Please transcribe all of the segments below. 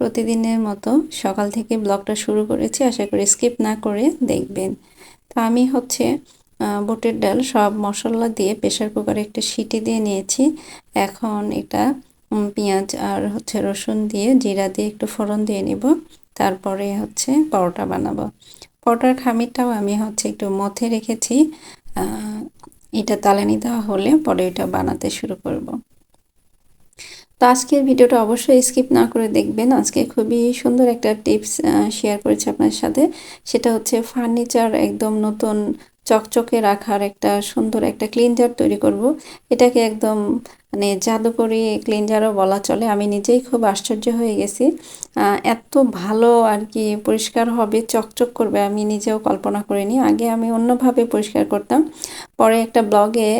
প্রতিদিনের মতো সকাল থেকে ব্লগটা শুরু করেছি। আশা করি স্কিপ না করে দেখবেন। তো আমি হচ্ছে বুটের ডাল সব মশলা দিয়ে প্রেশার কুকারে একটা সিটি দিয়ে নিয়েছি। এখন এটা পেঁয়াজ আর হচ্ছে রসুন দিয়ে জিরা দিয়ে একটু ফোড়ন দিয়ে নিব। তারপরে হচ্ছে পরোটা বানাবো। পরোটার খামিরটাও আমি হচ্ছে একটু মথে রেখেছি। এটা তালানি দেওয়া হলে পরে এটা বানাতে শুরু করব। তো আজকের ভিডিওটা অবশ্যই স্কিপ না করে দেখবেন। আজকে খুবই সুন্দর একটা টিপস শেয়ার করেছি আপনার সাথে। সেটা হচ্ছে ফার্নিচার একদম নতুন চকচকে রাখার একটা সুন্দর একটা ক্লিনজার তৈরি করব। এটাকে একদম মানে জাদুকরি ক্লিনজারও বলা চলে। আমি নিজেই খুব আশ্চর্য হয়ে গেছি। এত ভালো আর কি পরিষ্কার হবে, চকচক করবে আমি নিজেও কল্পনা করিনি। আগে আমি অন্যভাবে পরিষ্কার করতাম। পরে একটা ব্লগে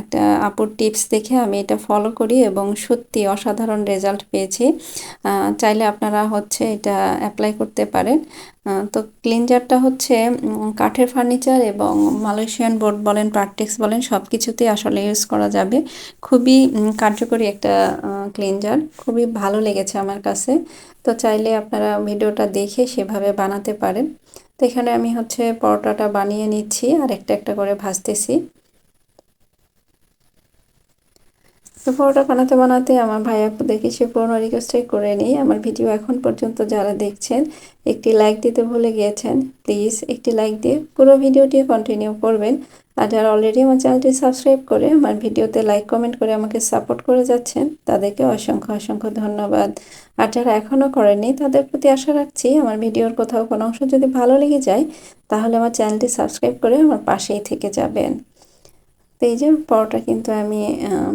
একটা আপুর টিপস দেখে আমি এটা ফলো করি এবং সত্যি অসাধারণ রেজাল্ট পেয়েছি। চাইলে আপনারা হচ্ছে এটা অ্যাপ্লাই করতে পারেন। তো ক্লিনজারটা হচ্ছে কাঠের ফার্নিচার এবং মালয়েশিয়ান বোর্ড বলেন প্রার্টেক্স বলেন সব কিছুতেই আসলে ইউজ করা যাবে। খুবই কার্যকরী একটা ক্লিনজার খুবই ভালো লেগেছে আমার কাছে। তো চাইলে আপনারা ভিডিওটা দেখে সেভাবে বানাতে পারেন। তো এখানে আমি হচ্ছে পরোটাটা বানিয়ে নিচ্ছি আর একটা একটা করে ভাজতেছি। তো পরোটা বানাতে বানাতে আমার ভাই আপুদেরকে সে পুরোনো রিকোয়েস্টই করে নিই। আমার ভিডিও এখন পর্যন্ত যারা দেখছেন, একটি লাইক দিতে ভুলে গিয়েছেন প্লিজ একটি লাইক দিয়ে পুরো ভিডিওটি কন্টিনিউ করবেন। আর যারা অলরেডি আমার চ্যানেলটি সাবস্ক্রাইব করে আমার ভিডিওতে লাইক কমেন্ট করে আমাকে সাপোর্ট করে যাচ্ছেন, তাদেরকে অসংখ্য অসংখ্য ধন্যবাদ। আর যারা এখনও করেনি তাদের প্রতি আশা রাখছি আমার ভিডিওর কোথাও কোনো অংশ যদি ভালো লেগে যায়, তাহলে আমার চ্যানেলটি সাবস্ক্রাইব করে আমার পাশেই থেকে যাবেন। তো এই যে পরোটা কিন্তু আমি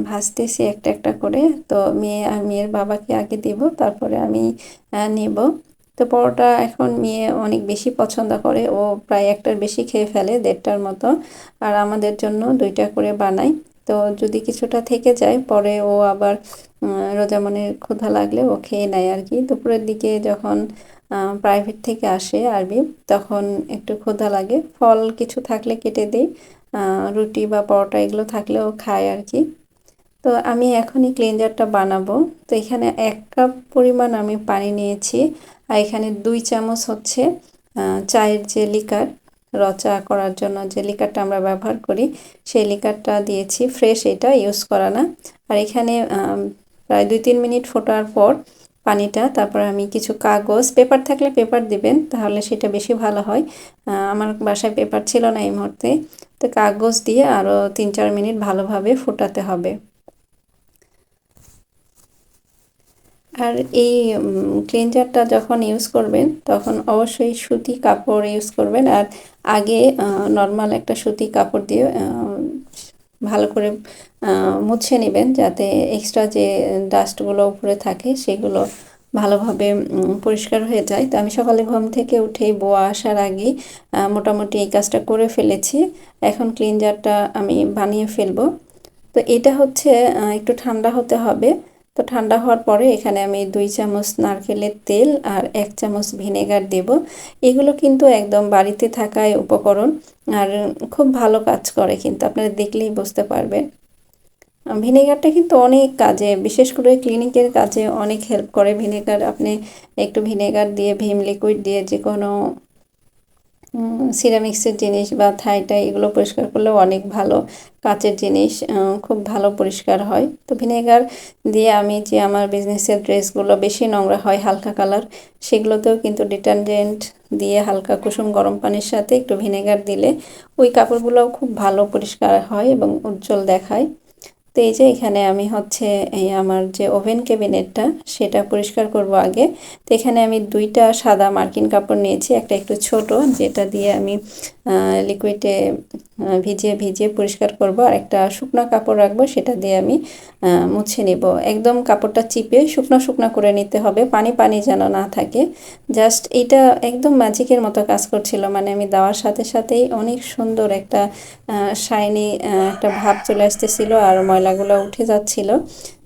ভাজতেছি একটা একটা করে। তো মেয়ে আর মেয়ের বাবাকে আগে দিব, তারপরে আমি নেব। তো পরোটা এখন মেয়ে অনেক বেশি পছন্দ করে। ও প্রায় একটার বেশি খেয়ে ফেলে, দেড়টার মতো। আর আমাদের জন্য দুইটা করে বানাই তো যদি কিছুটা থেকে যায়, পরে ও আবার রোজামনের ক্ষুধা লাগলে ও খেয়ে নেয় আর কি। দুপুরের দিকে যখন প্রাইভেট থেকে আসে আরবি, তখন একটু ক্ষুধা লাগে। ফল কিছু থাকলে কেটে দিই। রুটি বা পরোটা এগুলো থাকলেও খায় আর কি। তো আমি এখনই ক্লিনজারটা বানাবো। তো এখানে এক কাপ পরিমাণ আমি পানি নিয়েছি আর এখানে দুই চামচ হচ্ছে চায়ের যে লিকার রচা করার জন্য যে লিকারটা আমরা ব্যবহার করি, সেই লিকারটা দিয়েছি। ফ্রেশ এটা ইউজ করা না। আর এখানে প্রায় দুই তিন মিনিট ফোটার পর পানিটা, তারপর আমি কিছু কাগজ পেপার থাকলে পেপার দিবেন, তাহলে সেটা বেশি ভালো হয়। আমার বাসায় পেপার ছিল না এই মুহূর্তে। তো কাগজ দিয়ে আরও তিন চার মিনিট ভালোভাবে ফোটাতে হবে। আর এই ক্লিনজারটা যখন ইউজ করবেন, তখন অবশ্যই সুতি কাপড় ইউজ করবেন। আর আগে নর্মাল একটা সুতি কাপড় দিয়ে ভালো করে মুছে নেবেন যাতে এক্সট্রা যে ডাস্টগুলো উপরে থাকে সেগুলো ভালোভাবে পরিষ্কার হয়ে যায়। তো আমি সকালে ঘুম থেকে উঠেই বোয়া আসার আগে মোটামুটি এই কাজটা করে ফেলেছি। এখন ক্লিনজারটা আমি বানিয়ে ফেলব। তো এটা হচ্ছে একটু ঠান্ডা হতে হবে। তো ঠান্ডা হওয়ার পরে এখানে আমি দুই চামচ নারকেলের তেল আর এক চামচ ভিনেগার দেব। এগুলো কিন্তু একদম বাড়িতে থাকায় উপকরণ আর খুব ভালো কাজ করে কিন্তু, আপনারা দেখলেই বুঝতে পারবেন। ভিনেগারটা কিন্তু অনেক কাজে, বিশেষ করে ক্লিনিকের কাজে অনেক হেল্প করে। ভিনেগার আপনি একটু ভিনেগার দিয়ে, ভিম লিকুইড দিয়ে যে কোনো সিরামিক্সের জিনিস বা থাইটাই এগুলো পরিষ্কার করলেও অনেক ভালো। কাচের জিনিস খুব ভালো পরিষ্কার হয়। তো ভিনেগার দিয়ে আমি যে আমার বিজনেসের ড্রেসগুলো বেশি নোংরা হয়, হালকা কালার সেগুলোতেও কিন্তু ডিটারজেন্ট দিয়ে হালকা কুসুম গরম পানির সাথে একটু ভিনেগার দিলে ওই কাপড়গুলোও খুব ভালো পরিষ্কার হয় এবং উজ্জ্বল দেখায়। তো এই যে এখানে আমি হচ্ছে এই আমার যে ওভেন ক্যাবিনেটটা, সেটা পরিষ্কার করব আগে। তো এখানে আমি দুইটা সাদা মার্কিন কাপড় নিয়েছি, একটা একটু ছোট, যেটা দিয়ে আমি লিকুইডে ভিজিয়ে ভিজিয়ে পরিষ্কার করব। আর একটা শুকনো কাপড় রাখব, সেটা দিয়ে আমি মুছে নিব। একদম কাপড়টা চিপে শুকনো শুকনো করে নিতে হবে, পানি পানি যেন না থাকে। জাস্ট এটা একদম ম্যাজিকের মতো কাজ করছিল। মানে আমি দেওয়ার সাথে সাথেই অনেক সুন্দর একটা শাইনি একটা ভাব চলে আসতেছিল আর ময়লাগুলো উঠে যাচ্ছিল।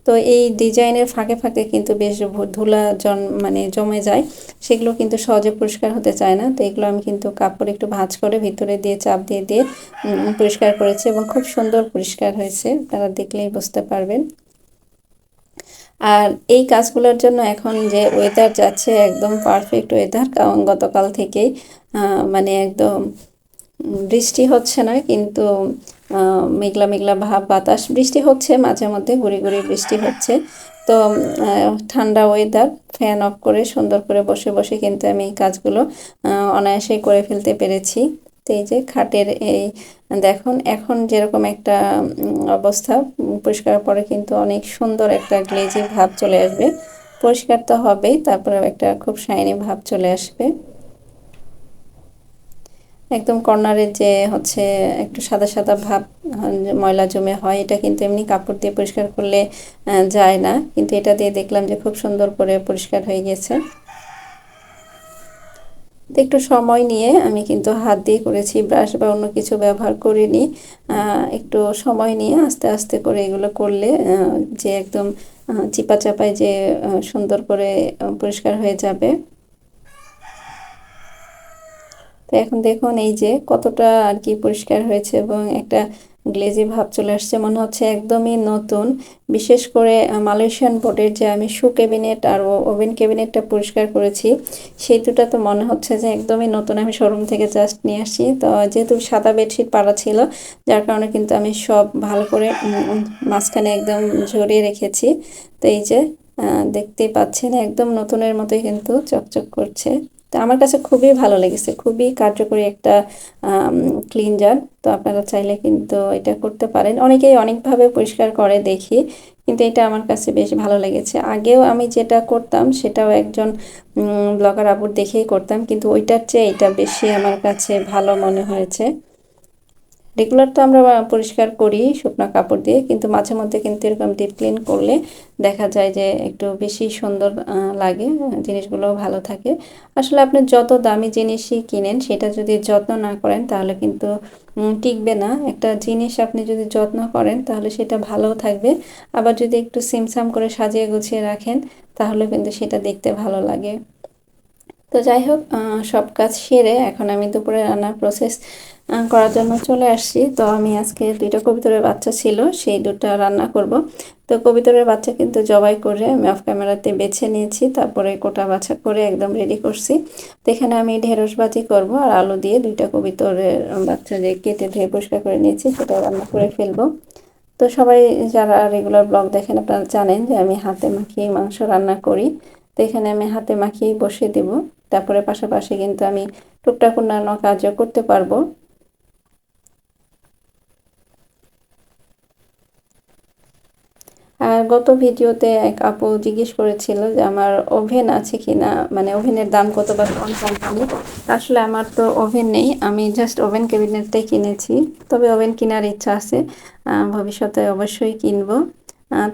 তো এই ডিজাইনের ফাঁকে ফাঁকে কিন্তু বেশ ধুলা জন মানে জমে যায়। সেগুলো কিন্তু সহজে পরিষ্কার হতে চায় না। তো এগুলো আমি কিন্তু কাপড় একটু ভাঁজ করে ভিতরে দিয়ে, চাপ দিয়ে দিয়ে পরিষ্কার করেছি এবং খুব সুন্দর পরিষ্কার হয়েছে। তারা দেখলেই বুঝতে পারবেন। আর এই কাজগুলোর জন্য এখন যে ওয়েদার যাচ্ছে, একদম পারফেক্ট ওয়েদার কারণ গতকাল থেকেই মানে একদম বৃষ্টি হচ্ছে না, কিন্তু মেঘলা মেঘলা ভাব, বাতাস, বৃষ্টি হচ্ছে, মাঝে মধ্যে গুড়ি গুড়ি বৃষ্টি হচ্ছে। তো ঠান্ডা ওয়েদার ফ্যান অফ করে, সুন্দর করে বসে বসে কিন্তু আমি এই কাজগুলো অনায়াসেই করে ফেলতে পেরেছি। তো এই যে খাটের এই, দেখুন, এখন যেরকম একটা অবস্থা, পরিষ্কার পরে কিন্তু অনেক সুন্দর একটা গ্লেজি ভাব চলে আসবে। পরিষ্কার তো হবেই তারপরে একটা খুব শাইনি ভাব চলে আসবে। একদম কর্নারের যে হচ্ছে একটু সাদা সাদা ভাব ময়লা জমে হয়, এটা কিন্তু এমনি কাপড় দিয়ে পরিষ্কার করলে যায় না। কিন্তু এটা দিয়ে দেখলাম যে খুব সুন্দর করে পরিষ্কার হয়ে গেছে। একটু সময় নিয়ে আমি কিন্তু হাত দিয়ে করেছি, ব্রাশ বা অন্য কিছু ব্যবহার করিনি। একটু সময় নিয়ে আস্তে আস্তে করে এগুলো করলে যে একদম চিপা চাপায় যে সুন্দর করে পরিষ্কার হয়ে যাবে। তো এখন দেখুন এই যে কতটা আর কি পরিষ্কার হয়েছে এবং একটা গ্লেজি ভাব চলে আসছে। মনে হচ্ছে একদমই নতুন। বিশেষ করে মালয়েশিয়ান বোর্ডের যে আমি শু ক্যাবিনেট আর ওভেন ক্যাবিনেটটা পরিষ্কার করেছি, সেই দুটা তো মনে হচ্ছে যে একদমই নতুন। আমি শোরুম থেকে জাস্ট নিয়ে আসি তো যেহেতু সাদা বেডশিট পাড়া ছিল, যার কারণে কিন্তু আমি সব ভালো করে মাঝখানে একদম ঝরিয়ে রেখেছি। তো এই যে দেখতেই পাচ্ছেন, একদম নতুনের মতোই কিন্তু চকচক করছে। তো আমার কাছে খুবই ভালো লেগেছে, খুবই কার্যকরী একটা ক্লিনজার তো আপনারা চাইলে কিন্তু এটা করতে পারেন। অনেকেই অনেকভাবে পরিষ্কার করে দেখি, কিন্তু এটা আমার কাছে বেশ ভালো লেগেছে। আগেও আমি যেটা করতাম, সেটাও একজন ব্লগার আবুর দেখেই করতাম, কিন্তু ওইটার চেয়ে এটা বেশি আমার কাছে ভালো মনে হয়েছে। রেগুলার তো আমরা পরিষ্কার করি শুকনো কাপড় দিয়ে, কিন্তু মাঝে মধ্যে কিন্তু এরকম ডিপ ক্লিন করলে দেখা যায় যে একটু বেশি সুন্দর লাগে জিনিসগুলো ভালো থাকে। আসলে আপনি যত দামি জিনিসই কিনেন, সেটা যদি যত্ন না করেন, তাহলে কিন্তু টিকবে না। একটা জিনিস আপনি যদি যত্ন করেন, তাহলে সেটা ভালো থাকবে। আবার যদি একটু সিমসাম করে সাজিয়ে গুছিয়ে রাখেন, তাহলে কিন্তু সেটা দেখতে ভালো লাগে। তো যাই হোক সব কাজ সেরে এখন আমি দুপুরে রান্নার প্রসেস করার জন্য চলে আসছি। তো আমি আজকে দুইটা কবিতরের বাচ্চা ছিল, সেই দুটা রান্না করব। তো কবিতরের বাচ্চা কিন্তু জবাই করে আমি অফ ক্যামেরাতে বেছে নিয়েছি, তারপরে কোটা বাছা করে একদম রেডি করছি। তো এখানে আমি ঢেঁড়স বাজি করব আর আলু দিয়ে দুইটা কবিতরের বাচ্চা যে কেটে ধুয়ে পরিষ্কার করে নিয়েছি, সেটা রান্না করে ফেলব। তো সবাই যারা রেগুলার ব্লগ দেখেন, আপনারা জানেন যে আমি হাতে মাখিয়ে মাংস রান্না করি। তো এখানে আমি হাতে মাখিয়ে বসে দেব। তারপরে পাশাপাশি কিন্তু আমি টুকটাক অন্যান্য কাজও করতে পারব। আর গত ভিডিওতে এক আপু জিজ্ঞেস করেছিল যে আমার ওভেন আছে কি না মানে ওভেনের দাম কত বা কোন কোম্পানি আসলে আমার তো ওভেন নেই, আমি জাস্ট ওভেন ক্যাবিনেটটাই কিনেছি। তবে ওভেন কেনার ইচ্ছা আছে ভবিষ্যতে অবশ্যই কিনবো।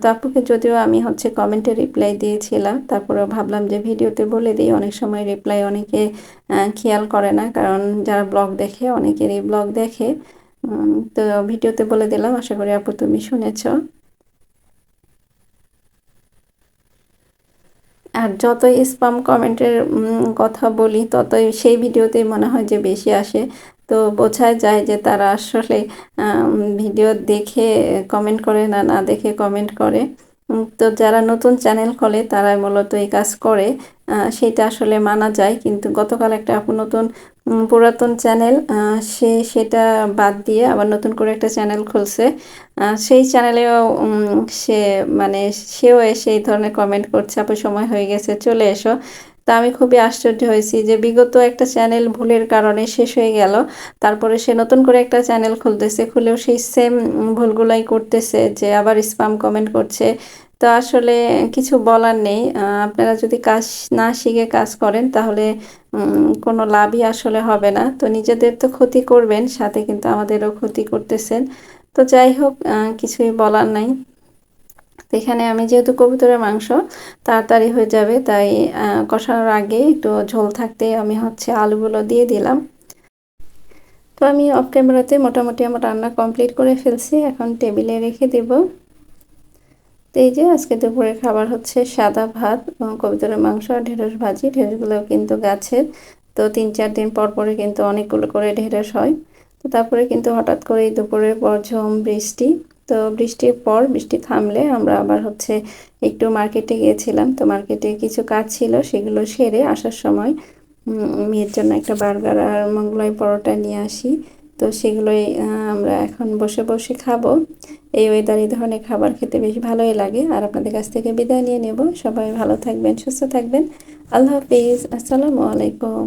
তো আপুকে যদিও আমি হচ্ছে কমেন্টে রিপ্লাই দিয়েছিলাম তারপরে ভাবলাম যে ভিডিওতে বলে দিই, অনেক সময় রিপ্লাই অনেকে খেয়াল করে না, কারণ যারা ব্লগ দেখে অনেকেরই ব্লগ দেখে। তো ভিডিওতে বলে দিলাম, আশা করি আপু তুমি শুনেছ। আর যতই স্পাম কমেন্টের কথা বলি, ততই সেই ভিডিওতেই মনে হয় যে বেশি আসে। তো বোঝাই যায় যে তারা আসলে ভিডিও দেখে কমেন্ট করে না না দেখে কমেন্ট করে। তো যারা নতুন চ্যানেল খোলে তারা মূলত এই কাজ করে। সেটা আসলে মানা যায়, কিন্তু গতকাল একটা নতুন পুরাতন চ্যানেল সে, সেটা বাদ দিয়ে আবার নতুন করে একটা চ্যানেল খুলছে। সেই চ্যানেলেও সে মানে সেও এসে এই ধরনের কমেন্ট করছে, আপু, সময় হয়ে গেছে, চলে এসো। তা আমি খুবই আশ্চর্য হয়েছি যে বিগত একটা চ্যানেল ভুলের কারণে শেষ হয়ে গেল। তারপরে সে নতুন করে একটা চ্যানেল খুলতেছে, খুলেও সেই সেম ভুলগুলাই করতেছে যে আবার স্পাম কমেন্ট করছে। তো আসলে কিছু বলার নেই। আপনারা যদি কাজ না শিখে কাজ করেন তাহলে কোনো লাভই আসলে হবে না। তো নিজেদের তো ক্ষতি করবেন, সাথে কিন্তু আমাদেরও ক্ষতি করতেছেন। তো যাই হোক কিছুই বলার নাই। এখানে আমি যেহেতু কবুতরের মাংস, তাড়াতাড়ি হয়ে যাবে, তাই কষানোর আগে একটু ঝোল থাকতে আমি হচ্ছে আলুগুলো দিয়ে দিলাম। তো আমি অফ ক্যামেরাতে মোটামুটি আমার রান্না কমপ্লিট করে ফেলছি, এখন টেবিলে রেখে দেব। তো এই যে আজকে দুপুরে খাবার হচ্ছে সাদা ভাত কবিতরের মাংস আর ঢেঁড়স ভাজি। ঢেঁড়সগুলো কিন্তু গাছের, তো তিন চার দিন পর পরে কিন্তু অনেকগুলো করে ঢেঁড়স হয়। তো তারপরে কিন্তু হঠাৎ করে দুপুরের পর ঝম, বৃষ্টি তো বৃষ্টির পর বৃষ্টি থামলে আমরা আবার হচ্ছে একটু মার্কেটে গিয়েছিলাম। তো মার্কেটে কিছু কাজ ছিল, সেগুলো সেরে আসার সময় মেয়ের জন্য একটা বার্গার আর মোগলাই পরোটা নিয়ে আসি। তো সেগুলোই আমরা এখন বসে বসে খাব। এই ওয়েদার এই ধরনের খাবার খেতে বেশ ভালোই লাগে। আর আপনাদের কাছ থেকে বিদায় নিয়ে নেব। সবাই ভালো থাকবেন, সুস্থ থাকবেন। আল্লাহ হাফিজ। আসসালামু আলাইকুম।